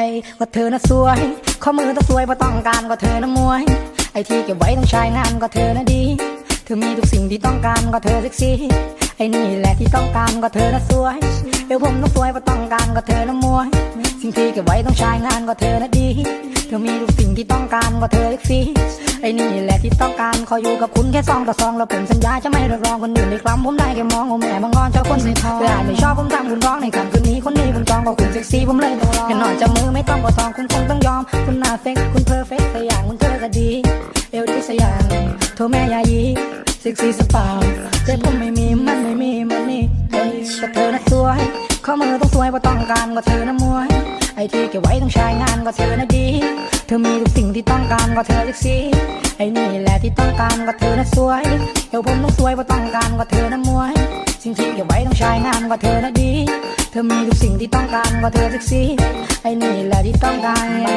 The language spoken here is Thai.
เอ้ว่าเธอน่ะสวยข้อมือต้องสวยเพราะต้องการก็เธอน่ะมวย ไอ้ที่เก็บไว้ต้องใช้งานก็เธอน่ะดี เธอมีทุกสิ่งที่ต้องการก็เธอเซ็กซี่ไอ้นี่แหละที่ต้องการก็เธอน่ะสวยเอวผมต้องสวยเพราะต้องการก็เธอน่ะมวย สิ่งที่เก็บไว้ต้องใช้งานก็เธอน่ะดี เธอมีทุกสิ่งที่ต้องการก็เธอเซ็กซี่ไอ้นี่แหละที่ต้องการขออยู่กับคุณแค่ซองต่อซองแล้วผมสัญญาจะไม่รียกร้องคนอื่นในครั้งผมได้แค่มองว่าแม่บางงอนเจ้าคนในทองเวลาไม่ชอบผมทำคุณร้องในคำ คืนนี้คนนี้ผมจอก็คุณเซ็กซี่ผมเลยต้องรอแค่หน่อยจะมือไม่ต้องก็ทองคุณคงต้องยอม คุณหน้าเฟกคุณเพอร์เฟกต์แต่อย่างคุณเธอก็ดีเอวดีสักอย่างโทรแม่ยายีเซ็กซี่สปาวแต่ผมไม่มีมันไม่มีมันนี่เอ้ยก็เธอน่ะสวยข้อมือต้องสวยเพราะต้องการก็เธอน่ะมวยไอที่เก็บไว้ต้องใช้งานก็เธอน่ะดี เธอมีทุกสิ่งที่ต้องการก็เธอเซ็กซี่ไอ้นี่แหละที่ต้องการก็เธอน่ะสวยเอวผมต้องสวยเพราะต้องการก็เธอน่ะมวย สิ่งที่เก็บไว้ต้องใช้งานก็เธอน่ะดี ธอมีทุกสิ่งที่ต้องการก็เธอสักสีไอ้นี่แหละที่ต้องการ